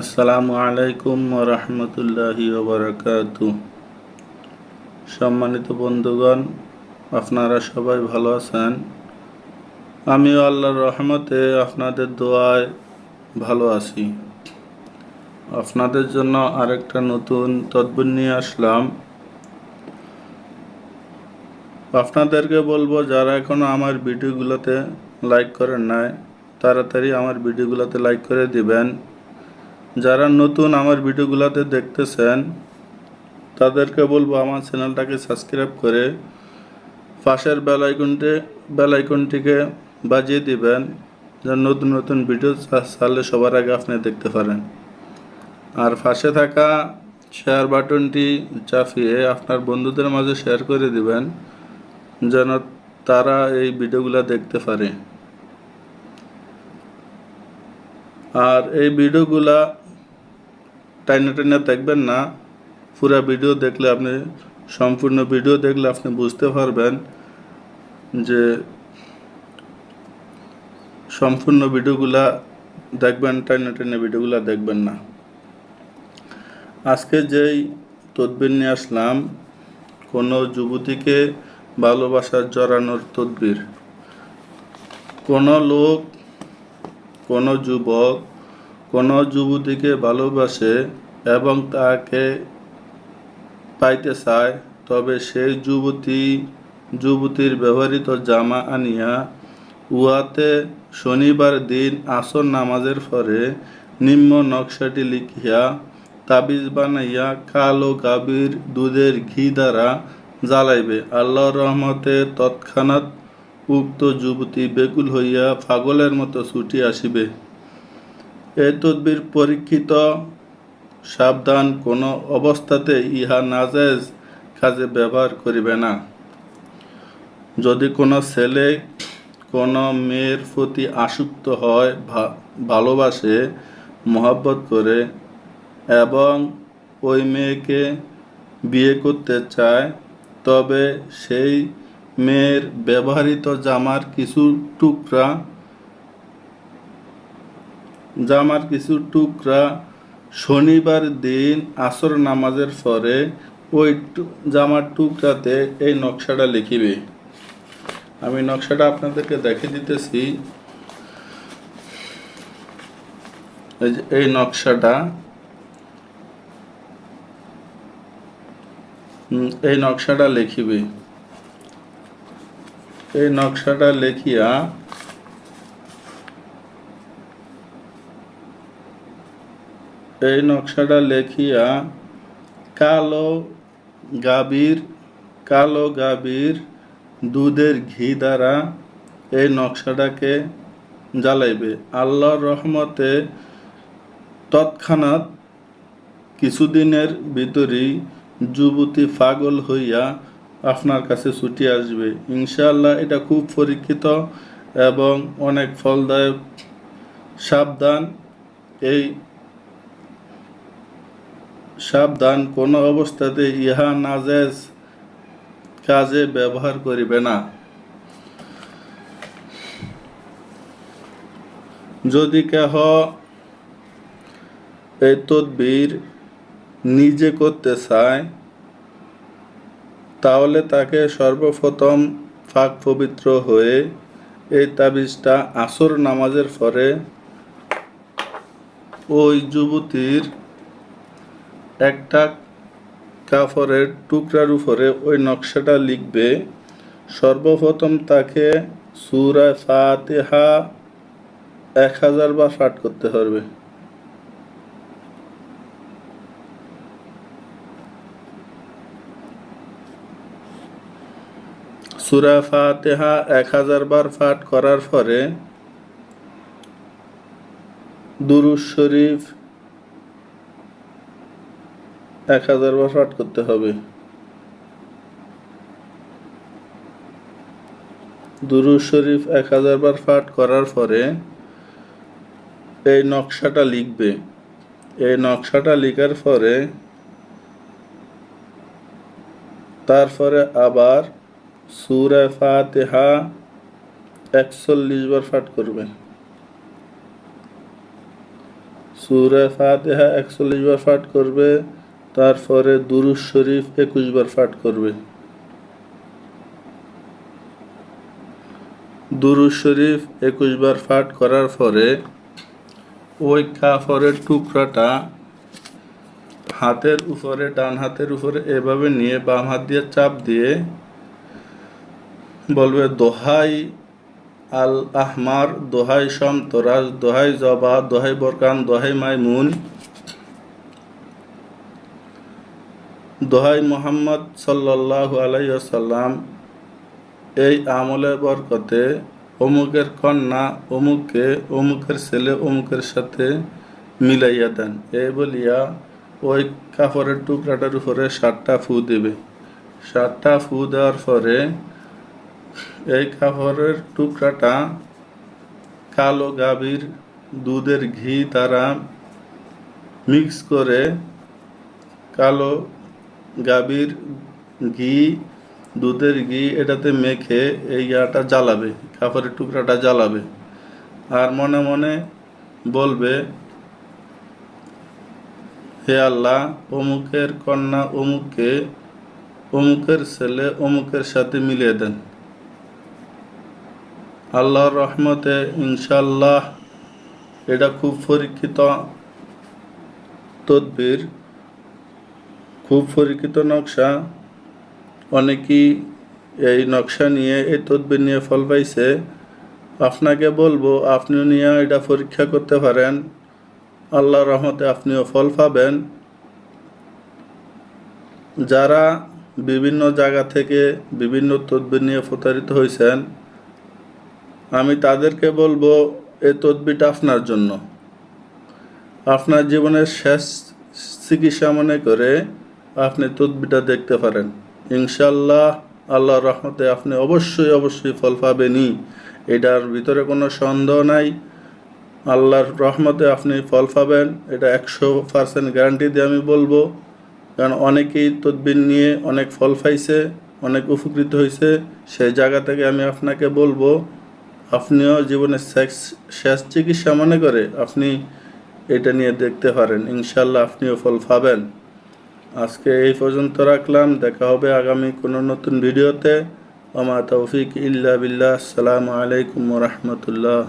আসসালামু আলাইকুম রহমতুল্লাহি ওবরাকাত। সম্মানিত বন্ধুগণ, আপনারা সবাই ভালো আছেন? আমিও আল্লাহর রহমতে আপনাদের দোয়ায় ভালো আছি। আপনাদের জন্য আরেকটা নতুন তদবির নিয়ে আসলাম। আপনাদেরকে বলব, যারা এখনও আমার ভিডিওগুলোতে লাইক করেন নাই, তাড়াতাড়ি আমার ভিডিওগুলোতে লাইক করে দিবেন। যারা নতুন আমার ভিডিওগুলোতে দেখতেছেন, তাদেরকে বলব আমার চ্যানেলটাকে সাবস্ক্রাইব করে পাশের বেল আইকনটি, বেল আইকনটিকে বাজিয়ে দিবেন, যেন নতুন নতুন ভিডিও ছাড়লে সবার আগে আপনি দেখতে পারেন। আর পাশে থাকা শেয়ার বাটনটি চাপিয়ে আপনার বন্ধুদের মাঝে শেয়ার করে দিবেন, যেন তারা এই ভিডিওগুলো দেখতে পারে। আর এই ভিডিওগুলা টাইনে টাইনে দেখবেন না। পুরো ভিডিও দেখলে আপনি, সম্পূর্ণ ভিডিও দেখলে আপনি বুঝতে পারবেন যে সম্পূর্ণ ভিডিওগুলা দেখবেন, টাইনে টাইনে ভিডিওগুলা দেখবেন না। আজকে যেই তদবির নিয়ে আসলাম, কোনো যুবতীকে ভালোবাসার জড়ানোর তদবির। কোনো লোক, কোনো যুবক কোনো যুবতীকে ভালোবাসে এবং তাকে পাইতে চায়, তবে সেই যুবতী, যুবতীর ব্যবহৃত জামা আনিয়া উহাতে শনিবার দিন আসর নামাজের পরে নিম্ন নকশাটি লিখিয়া তাবিজ বানাইয়া কালো গাভীর দুধের ঘি দ্বারা জ্বালাইবে। আল্লাহর রহমতে তৎক্ষণাৎ উক্ত যুবতী বেকুল হইয়া পাগলের মতো ছুটি আসিবে। এই তদ্বির পরীক্ষিত সাবধান কোনো অবস্থাতে ইহা নাজায়জ কাজে ব্যবহার করিবে না। যদি কোনো ছেলে কোনো মেয়ের প্রতি আসক্ত হয় ভালোবাসে, মহাব্বত করে এবং ওই মেয়েকে বিয়ে করতে চায়, তবে সেই মেয়ের ব্যবহৃত জামার কিছু টুকরা জামার কিছু টুকরা শনিবার দিন আসর নামাজের পরে ওই জামার টুকরাতে এই নকশাটা লিখিবে। আমি নকশাটা আপনাদেরকে দেখে দিতেছি। এই নকশাটা। এই নকশাটা লিখিবে। এই নকশাটা লেখিয়া এই নকশাটা লেখিয়া কালো গাভীর কালো গাভীর দুধের ঘি দ্বারা এই নকশাটাকে জ্বালাইবে। আল্লাহর রহমতে তৎক্ষণাৎ কিছুদিনের ভিতরেই যুবতী পাগল হইয়া আপনার কাছে ছুটি আসবে। ইনশাআল্লাহ এটা খুব পরীক্ষিত এবং অনেক ফলদায়ক সাবধান এই সাবধান, কোনো অবস্থাতে ইহা নাজেজ কাজে ব্যবহার করিবে না। যদি কেহ এই তদবির নিজে করতে চায়, তাহলে তাকে সর্বপ্রথম ফাঁক পবিত্র হয়ে এই তাবিজটা আসর নামাজের পরে ওই যুবতীর একটা কাফরের টুকরার উপরে ওই নকশাটা লিখবে, সর্বপ্রথম তাকে সুরা ফাতেহা এক হাজার বার পাঠ করতে হবে। সুরা ফাতেহা এক হাজার বার পাঠ করার পরে দুরুজ শরীফ এক হাজার বার পাঠ করতে হবে। দুরু শরীফ এক হাজার বার পাঠ করার পরে এই নকশাটা লিখবে। এই নকশাটা লিখার পরে তারপরে আবার সুরা ফাতেহা একচল্লিশ বার পাঠ করবে। সুরে ফাতেহা একচল্লিশ বার পাঠ করবে। তারপরে দুরুজ শরীফ একুশ বার পাঠ করবে। দুরুজ শরীফ একুশ বার পাঠ করার পরে ওই কাফরের টুকরাটা হাতের উপরে, ডান হাতের উপরে এভাবে নিয়ে বাম হাত দিয়ে চাপ দিয়ে বলবে, দোহাই আল আহমার দোহাই সমতরাজ দোহাই জবা, দোহাই বরকান, দোহাই মাইমুন। দোহাই মোহাম্মদ সাল্লাল্লাহু আলাইহি সাল্লাম এই আমলের বরকতে অমুকের কন্যা অমুককে অমুকের ছেলে অমুকের সাথে মিলাইয়া দেন। এই বলিয়া ওই কাপড়ের টুকরাটার উপরে সাতটা ফু দেবে। সাতটা ফু দেওয়ার পরে এই কাপড়ের টুকরাটা কালো গাভীর দুধের ঘি তারা মিক্স করে কালো গাভীর ঘি, দুধের ঘি এটাতে মেখে এই ইয়াটা জ্বালাবে, কাপড়ের টুকরাটা জ্বালাবে। আর মনে মনে বলবে, হে আল্লাহ, অমুকের কন্যা অমুককে, অমুকের ছেলে অমুকের সাথে মিলিয়ে দেন। আল্লাহর রহমতে ইনশাল্লাহ এটা খুব পরীক্ষিত তদবির খুব পরীক্ষিত নকশা। অনেকেই এই নকশা নিয়ে, এই তদবির নিয়ে ফল পাইছে। আপনাকে বলব আপনিও নিয়ে এটা পরীক্ষা করতে পারেন। আল্লাহ রহমতে আপনিও ফল পাবেন। যারা বিভিন্ন জায়গা থেকে বিভিন্ন তদবির নিয়ে প্রতারিত হয়েছেন আমি তাদেরকে বলব, এই তদবিটা আপনার জন্য। আপনার জীবনের শেষ চিকিৎসা মনে করে আপনি তদবিটা দেখতে পারেন। ইনশাল্লাহ আল্লাহর রহমতে আপনি অবশ্যই অবশ্যই ফল পাবেনই। এটার ভিতরে কোনো সন্দেহ নাই। আল্লাহর রহমতে আপনি ফল পাবেন। এটা একশো পার্সেন্ট গ্যারান্টি দিয়ে আমি বলব। কারণ অনেকেই তদবির নিয়ে অনেক ফল পাইছে, অনেক উপকৃত হয়েছে সেই জায়গা থেকে আমি আপনাকে বলব, আপনিও জীবনে শেষ শেষ চিকিৎসা মনে করে আপনি এটা নিয়ে দেখতে পারেন। ইনশাল্লাহ আপনিও ফল পাবেন। আজকে এই পর্যন্ত রাখলাম। দেখা হবে আগামী কোনো নতুন ভিডিওতে। আমা তৌফিক ইল্লা বিল্লাহ। আসসালামু আলাইকুম রহমতুল্লাহ।